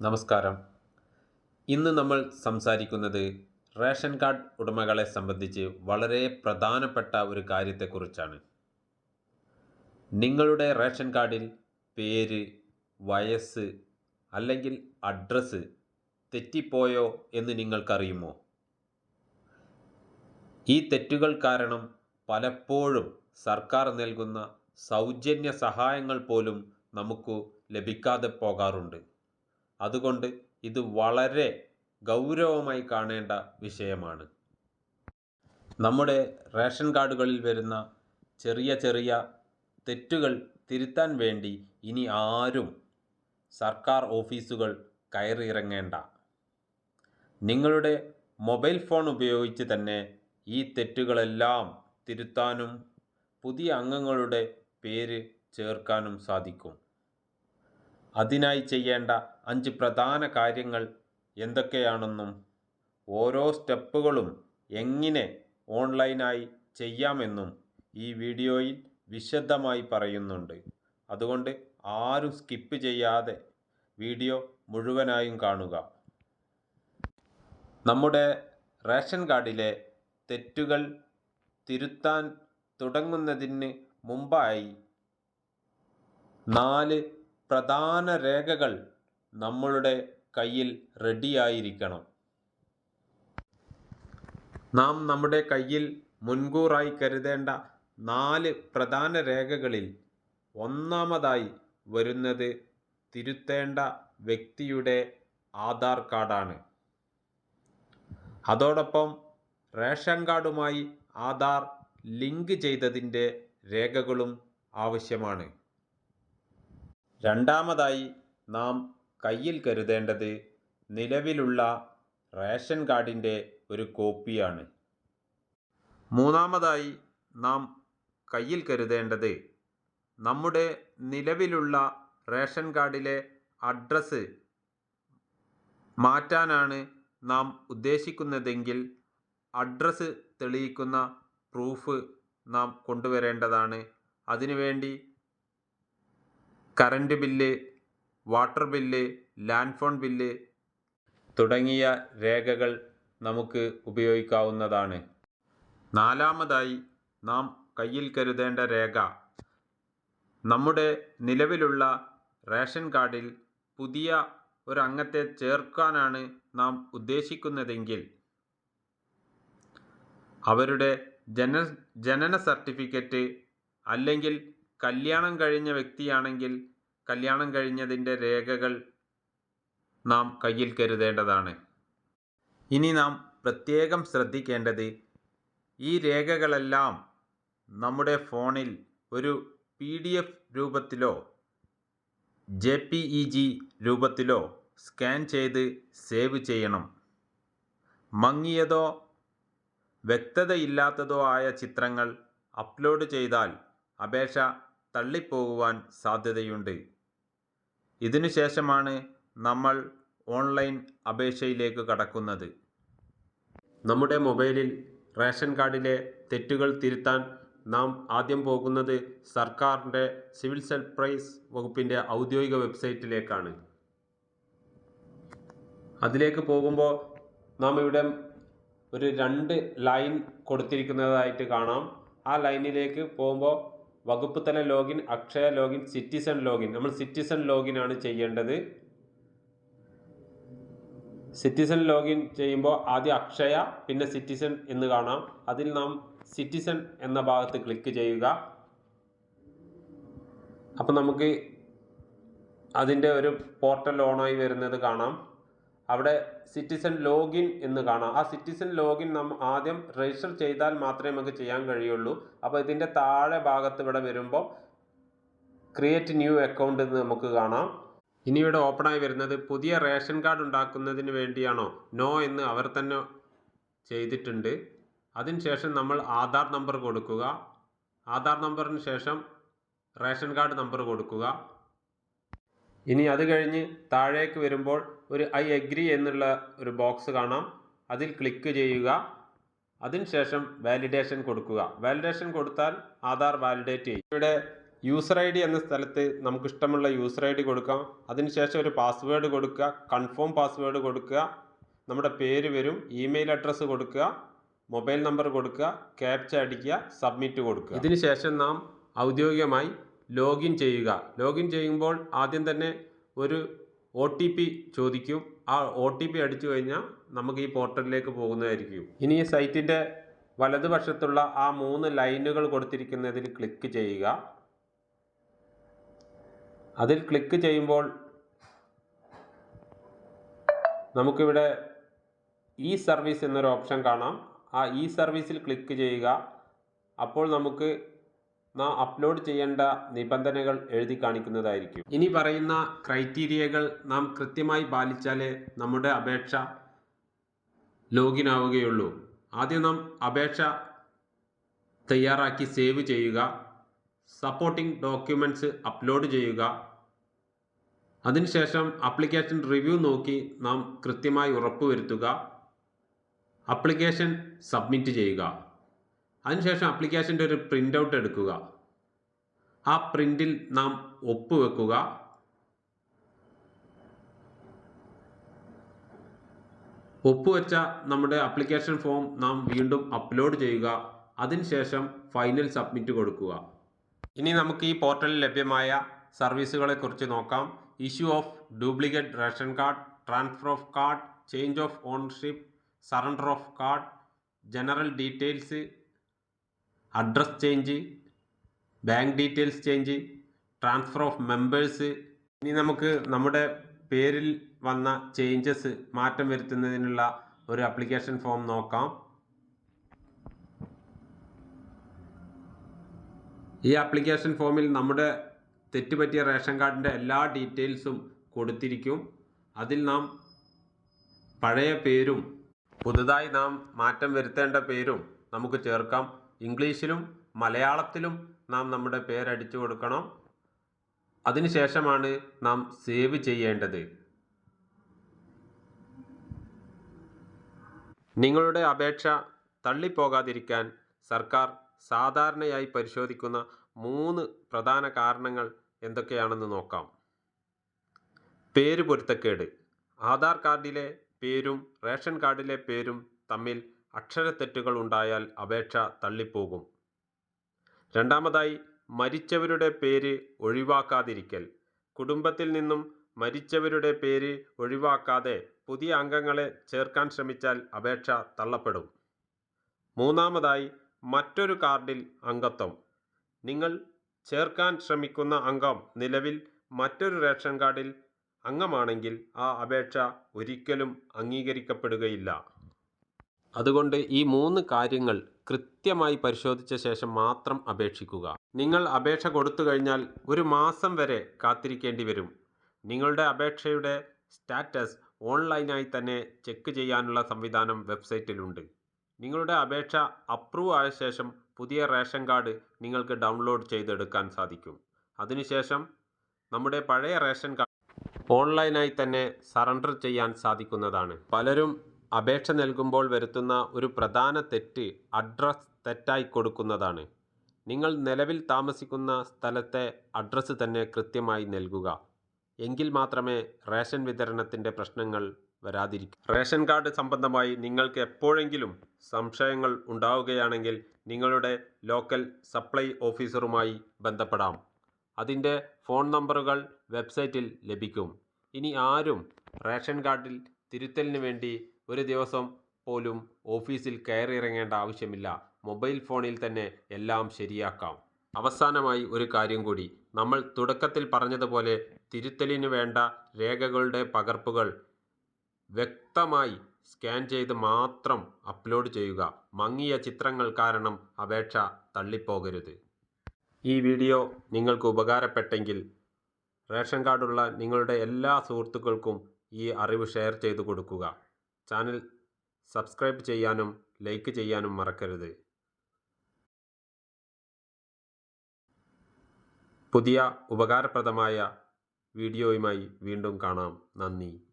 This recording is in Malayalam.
നമസ്കാരം. ഇന്ന് നമ്മൾ സംസാരിക്കുന്നത് റേഷൻ കാർഡ് ഉടമകളെ സംബന്ധിച്ച് വളരെ പ്രധാനപ്പെട്ട ഒരു കാര്യത്തെക്കുറിച്ചാണ്. നിങ്ങളുടെ റേഷൻ കാർഡിൽ പേര് വയസ്സ് അല്ലെങ്കിൽ അഡ്രസ്സ് തെറ്റിപ്പോയോ എന്ന് നിങ്ങൾക്കറിയുമോ? ഈ തെറ്റുകൾ കാരണം പലപ്പോഴും സർക്കാർ നൽകുന്ന സൗജന്യ സഹായങ്ങൾ പോലും നമുക്ക് ലഭിക്കാതെ പോകാറുണ്ട്. അതുകൊണ്ട് ഇത് വളരെ ഗൗരവമായി കാണേണ്ട വിഷയമാണ്. നമ്മുടെ റേഷൻ കാർഡുകളിൽ വരുന്ന ചെറിയ ചെറിയ തെറ്റുകൾ തിരുത്താൻ വേണ്ടി ഇനി ആരും സർക്കാർ ഓഫീസുകൾ കയറിയിറങ്ങേണ്ട നിങ്ങളുടെ മൊബൈൽ ഫോൺ ഉപയോഗിച്ച് തന്നെ ഈ തെറ്റുകളെല്ലാം തിരുത്താനും പുതിയ അംഗങ്ങളുടെ പേര് ചേർക്കാനും സാധിക്കും. അതിനായി ചെയ്യേണ്ട അഞ്ച് പ്രധാന കാര്യങ്ങൾ എന്തൊക്കെയാണെന്നും ഓരോ സ്റ്റെപ്പുകളും എങ്ങനെ ഓൺലൈനായി ചെയ്യാമെന്നും ഈ വീഡിയോയിൽ വിശദമായി പറയുന്നുണ്ട്. അതുകൊണ്ട് ആരും സ്കിപ്പ് ചെയ്യാതെ വീഡിയോ മുഴുവനായും കാണുക. നമ്മുടെ റേഷൻ കാർഡിലെ തെറ്റുകൾ തിരുത്താൻ തുടങ്ങുന്നതിന് മുമ്പായി നാല് പ്രധാന രേഖകൾ നമ്മളുടെ കയ്യിൽ റെഡിയായിരിക്കണം. നാം നമ്മുടെ കയ്യിൽ മുൻകൂറായി കരുതേണ്ട നാല് പ്രധാന രേഖകളിൽ ഒന്നാമതായി വരുന്നത് തിരുത്തേണ്ട വ്യക്തിയുടെ ആധാർ കാർഡാണ്. അതോടൊപ്പം റേഷൻ കാർഡുമായി ആധാർ ലിങ്ക് ചെയ്തതിന്റെ രേഖകളും ആവശ്യമാണ്. രണ്ടാമതായി നാം കയ്യിൽ കരുതേണ്ടത് നിലവിലുള്ള റേഷൻ കാർഡിന്റെ ഒരു കോപ്പിയാണ്. മൂന്നാമതായി നാം കയ്യിൽ കരുതേണ്ടത് നമ്മുടെ നിലവിലുള്ള റേഷൻ കാർഡിലെ അഡ്രസ്സ് മാറ്റാനാണ് നാം ഉദ്ദേശിക്കുന്നതെങ്കിൽ അഡ്രസ്സ് തെളിയിക്കുന്ന പ്രൂഫ് നാം കൊണ്ടുവരേണ്ടതാണ്. അതിനുവേണ്ടി current bill water bill land phone bill തുടങ്ങിയ രേഖകൾ നമുക്ക് ഉപയോഗിക്കാവുന്നതാണ്. നാലാമതായി നാം കയ്യിൽ കരുതേണ്ട രേഖ. നമ്മുടെ നിലവിലുള്ള റേഷൻ കാർഡിൽ പുതിയ ഒരു അംഗത്തെ ചേർക്കാനാണ് നാം ഉദ്ദേശിക്കുന്നതെങ്കിൽ അവരുടെ ജന ജനന സർട്ടിഫിക്കറ്റ് അല്ലെങ്കിൽ കല്യാണം കഴിഞ്ഞ വ്യക്തിയാണെങ്കിൽ കല്യാണം കഴിഞ്ഞതിന്റെ രേഖകൾ നാം കയ്യിൽ കരുതേണ്ടതാണ്. ഇനി നാം പ്രത്യേകം ശ്രദ്ധിക്കേണ്ടത് ഈ രേഖകളെല്ലാം നമ്മുടെ ഫോണിൽ ഒരു പി ഡി എഫ് രൂപത്തിലോ ജെ പി ഇ ജി രൂപത്തിലോ സ്കാൻ ചെയ്ത് സേവ് ചെയ്യണം. മങ്ങിയതോ വ്യക്തതയില്ലാത്തതോ ആയ ചിത്രങ്ങൾ അപ്ലോഡ് ചെയ്താൽ അപേക്ഷ തള്ളിപ്പോകുവാൻ സാധ്യതയുണ്ട്. ഇതിനുശേഷമാണ് നമ്മൾ ഓൺലൈൻ അപേക്ഷയിലേക്ക് കടക്കുന്നത്. നമ്മുടെ മൊബൈലിൽ റേഷൻ കാർഡിലെ തെറ്റുകൾ തിരുത്താൻ നാം ആദ്യം പോകുന്നത് സർക്കാരിന്റെ സിവിൽ സർപ്രൈസ് വകുപ്പിന്റെ ഔദ്യോഗിക വെബ്സൈറ്റിലേക്കാണ്. അതിലേക്ക് പോകുമ്പോൾ നാം ഇവിടെ ഒരു രണ്ട് ലൈൻ കൊടുത്തിരിക്കുന്നതായിട്ട് കാണാം. ആ ലൈനിലേക്ക് പോകുമ്പോൾ വകുപ്പ് തല login Akshaya login citizen login. നമ്മൾ സിറ്റിസൺ ലോഗിൻ ആണ് ചെയ്യേണ്ടത്. സിറ്റിസൺ ലോഗിൻ ചെയ്യുമ്പോൾ ആദ്യം അക്ഷയ പിന്നെ സിറ്റിസൺ എന്ന് കാണാം. അതിൽ നാം സിറ്റിസൺ എന്ന ഭാഗത്ത് ക്ലിക്ക് ചെയ്യുക. അപ്പം നമുക്ക് അതിന്റെ ഒരു പോർട്ടൽ ഓണായി വരുന്നത് കാണാം. അവിടെ സിറ്റിസൺ ലോഗിൻ എന്ന് കാണാം. ആ സിറ്റിസൺ ലോഗിൻ നമ്മൾ ആദ്യം രജിസ്റ്റർ ചെയ്താൽ മാത്രമേ നമുക്ക് ചെയ്യാൻ കഴിയുള്ളൂ. അപ്പോൾ ഇതിന്റെ താഴെ ഭാഗത്ത് ഇവിടെ വരുമ്പോൾ ക്രിയേറ്റ് ന്യൂ അക്കൗണ്ട് എന്ന് നമുക്ക് കാണാം. ഇനി ഇവിടെ ഓപ്പണായി വരുന്നത് പുതിയ റേഷൻ കാർഡ് ഉണ്ടാക്കുന്നതിന് വേണ്ടിയാണോ? നോ എന്ന് അവർ തന്നെ ചെയ്തിട്ടുണ്ട്. അതിനുശേഷം നമ്മൾ ആധാർ നമ്പർ കൊടുക്കുക. ആധാർ നമ്പറിന് ശേഷം റേഷൻ കാർഡ് നമ്പർ കൊടുക്കുക. ഇനി അത് കഴിഞ്ഞ് താഴേക്ക് വരുമ്പോൾ ഒരു ഐ എഗ്രി എന്നുള്ള ഒരു ബോക്സ് കാണാം. അതിൽ ക്ലിക്ക് ചെയ്യുക. അതിനുശേഷം വാലിഡേഷൻ കൊടുക്കുക. വാലിഡേഷൻ കൊടുത്താൽ ആധാർ വാലിഡേറ്റ് ചെയ്യും. ഇവിടെ യൂസർ ഐ ഡി എന്ന സ്ഥലത്ത് നമുക്ക് ഇഷ്ടമുള്ള യൂസർ ഐ ഡി കൊടുക്കാം. അതിനുശേഷം ഒരു പാസ്വേഡ് കൊടുക്കുക. കൺഫേം പാസ്വേഡ് കൊടുക്കുക. നമ്മുടെ പേര് വരും. ഇമെയിൽ അഡ്രസ്സ് കൊടുക്കുക. മൊബൈൽ നമ്പർ കൊടുക്കുക. ക്യാപ്ച അടിക്കുക. സബ്മിറ്റ് കൊടുക്കുക. ഇതിനുശേഷം നാം ഔദ്യോഗികമായി ലോഗിൻ ചെയ്യുക. ലോഗിൻ ചെയ്യുമ്പോൾ ആദ്യം തന്നെ ഒരു ഒ ടി പി ചോദിക്കും. ആ ഒ ടി പി അടിച്ചു കഴിഞ്ഞാൽ നമുക്ക് ഈ പോർട്ടലിലേക്ക് പോകുന്നതായിരിക്കും. ഇനി ഈ സൈറ്റിന്റെ വലതുവശത്തുള്ള ആ മൂന്ന് ലൈനുകൾ കൊടുത്തിരിക്കുന്നതിൽ ക്ലിക്ക് ചെയ്യുക. അതിൽ ക്ലിക്ക് ചെയ്യുമ്പോൾ നമുക്കിവിടെ ഇ സർവീസ് എന്നൊരു ഓപ്ഷൻ കാണാം. ആ ഇ സർവീസിൽ ക്ലിക്ക് ചെയ്യുക. അപ്പോൾ നമുക്ക് നാം അപ്ലോഡ് ചെയ്യേണ്ട നിബന്ധനകൾ എഴുതി കാണിക്കുന്നതായിരിക്കും. ഇനി പറയുന്ന ക്രൈറ്റീരിയകൾ നാം കൃത്യമായി പാലിച്ചാലേ നമ്മുടെ അപേക്ഷ ലോഗിൻ ആവുകയുള്ളൂ. ആദ്യം നാം അപേക്ഷ തയ്യാറാക്കി സേവ് ചെയ്യുക. സപ്പോർട്ടിംഗ് ഡോക്യുമെന്റ്സ് അപ്ലോഡ് ചെയ്യുക. അതിനുശേഷം ആപ്ലിക്കേഷൻ റിവ്യൂ നോക്കി നാം കൃത്യമായി ഉറപ്പുവരുത്തുക. അപ്ലിക്കേഷൻ സബ്മിറ്റ് ചെയ്യുക. അതിനുശേഷം അപ്ലിക്കേഷന്റെ ഒരു പ്രിന്റ് ഔട്ട് എടുക്കുക. ആ പ്രിന്റിൽ നാം ഒപ്പ് ഒപ്പുവെക്കുക ഒപ്പുവെച്ച നമ്മുടെ അപ്ലിക്കേഷൻ ഫോം നാം വീണ്ടും അപ്ലോഡ് ചെയ്യുക. അതിനുശേഷം ഫൈനൽ സബ്മിറ്റ് കൊടുക്കുക. ഇനി നമുക്ക് ഈ പോർട്ടലിൽ ലഭ്യമായ സർവീസുകളെക്കുറിച്ച് നോക്കാം. Issue of duplicate ration card transfer of card change of ownership surrender of card general details address change bank details change transfer of members ഇനി നമുക്ക് നമ്മുടെ പേരിൽ വന്ന ചേഞ്ചസ് മാറ്റം വരുത്തുന്നതിനുള്ള ഒരു അപ്ലിക്കേഷൻ ഫോം നോക്കാം. ഈ ആപ്ലിക്കേഷൻ ഫോമിൽ നമ്മുടെ തെറ്റുപറ്റിയ റേഷൻ കാർഡിന്റെ എല്ലാ ഡീറ്റെയിൽസും കൊടുത്തിരിക്കും. അതിൽ നാം പഴയ പേരും പുതുതായി നാം മാറ്റം വരുത്തേണ്ട പേരും നമുക്ക് ചേർക്കാം. ഇംഗ്ലീഷിലും മലയാളത്തിലും നാം നമ്മുടെ പേരടിച്ചു കൊടുക്കണം. അതിനുശേഷമാണ് നാം സേവ് ചെയ്യേണ്ടത്. നിങ്ങളുടെ അപേക്ഷ തള്ളിപ്പോകാതിരിക്കാൻ സർക്കാർ സാധാരണയായി പരിശോധിക്കുന്ന മൂന്ന് പ്രധാന കാരണങ്ങൾ എന്തൊക്കെയാണെന്ന് നോക്കാം. പേര് പൊരുത്തക്കേട് ആധാർ കാർഡിലെ പേരും റേഷൻ കാർഡിലെ പേരും തമ്മിൽ അക്ഷരത്തെറ്റുകൾ ഉണ്ടായാൽ അപേക്ഷ തള്ളിപ്പോകും. രണ്ടാമതായി മരിച്ചവരുടെ പേര് ഒഴിവാക്കാതിരിക്കൽ. കുടുംബത്തിൽ നിന്നും മരിച്ചവരുടെ പേര് ഒഴിവാക്കാതെ പുതിയ അംഗങ്ങളെ ചേർക്കാൻ ശ്രമിച്ചാൽ അപേക്ഷ തള്ളപ്പെടും. മൂന്നാമതായി മറ്റൊരു കാർഡിൽ അംഗത്വം. നിങ്ങൾ ചേർക്കാൻ ശ്രമിക്കുന്ന അംഗം നിലവിൽ മറ്റൊരു റേഷൻ കാർഡിൽ അംഗമാണെങ്കിൽ ആ അപേക്ഷ ഒരിക്കലും അംഗീകരിക്കപ്പെടുകയില്ല. അതുകൊണ്ട് ഈ മൂന്ന് കാര്യങ്ങൾ കൃത്യമായി പരിശോധിച്ച ശേഷം മാത്രം അപേക്ഷിക്കുക. നിങ്ങൾ അപേക്ഷ കൊടുത്തു കഴിഞ്ഞാൽ ഒരു മാസം വരെ കാത്തിരിക്കേണ്ടി വരും. നിങ്ങളുടെ അപേക്ഷയുടെ സ്റ്റാറ്റസ് ഓൺലൈനായി തന്നെ ചെക്ക് ചെയ്യാനുള്ള സംവിധാനം വെബ്സൈറ്റിലുണ്ട്. നിങ്ങളുടെ അപേക്ഷ അപ്രൂവ് ആയ ശേഷം പുതിയ റേഷൻ കാർഡ് നിങ്ങൾക്ക് ഡൗൺലോഡ് ചെയ്തെടുക്കാൻ സാധിക്കും. അതിനുശേഷം നമ്മുടെ പഴയ റേഷൻ കാർഡ് ഓൺലൈനായി തന്നെ സറണ്ടർ ചെയ്യാൻ സാധിക്കുന്നതാണ്. പലരും അപേക്ഷ നൽകുമ്പോൾ വരുത്തുന്ന ഒരു പ്രധാന തെറ്റ് അഡ്രസ്സ് തെറ്റായി കൊടുക്കുന്നതാണ്. നിങ്ങൾ നിലവിൽ താമസിക്കുന്ന സ്ഥലത്തെ അഡ്രസ്സ് തന്നെ കൃത്യമായി നൽകുക. എങ്കിൽ മാത്രമേ റേഷൻ വിതരണത്തിന്റെ പ്രശ്നങ്ങൾ വരാതിരിക്കൂ. റേഷൻ കാർഡ് സംബന്ധമായി നിങ്ങൾക്ക് എപ്പോഴെങ്കിലും സംശയങ്ങൾ ഉണ്ടാവുകയാണെങ്കിൽ നിങ്ങളുടെ ലോക്കൽ സപ്ലൈ ഓഫീസറുമായി ബന്ധപ്പെടാം. അതിന്റെ ഫോൺ നമ്പറുകൾ വെബ്സൈറ്റിൽ ലഭിക്കും. ഇനി ആരും റേഷൻ കാർഡിൽ തിരുത്തലിന് വേണ്ടി ഒരു ദിവസം പോലും ഓഫീസിൽ കയറിയിറങ്ങേണ്ട ആവശ്യമില്ല. മൊബൈൽ ഫോണിൽ തന്നെ എല്ലാം ശരിയാക്കാം. അവസാനമായി ഒരു കാര്യം കൂടി. നമ്മൾ തുടക്കത്തിൽ പറഞ്ഞതുപോലെ തിരുത്തലിന് വേണ്ട രേഖകളുടെ പകർപ്പുകൾ വ്യക്തമായി സ്കാൻ ചെയ്ത് മാത്രം അപ്ലോഡ് ചെയ്യുക. മങ്ങിയ ചിത്രങ്ങൾ കാരണം അപേക്ഷ തള്ളിപ്പോകരുത്. ഈ വീഡിയോ നിങ്ങൾക്ക് ഉപകാരപ്പെട്ടെങ്കിൽ റേഷൻ കാർഡുള്ള നിങ്ങളുടെ എല്ലാ സുഹൃത്തുക്കൾക്കും ഈ അറിവ് ഷെയർ ചെയ്തു കൊടുക്കുക. ചാനൽ സബ്സ്ക്രൈബ് ചെയ്യാനും ലൈക്ക് ചെയ്യാനും മറക്കരുത്. പുതിയ ഉപകാരപ്രദമായ വീഡിയോയുമായി വീണ്ടും കാണാം. നന്ദി.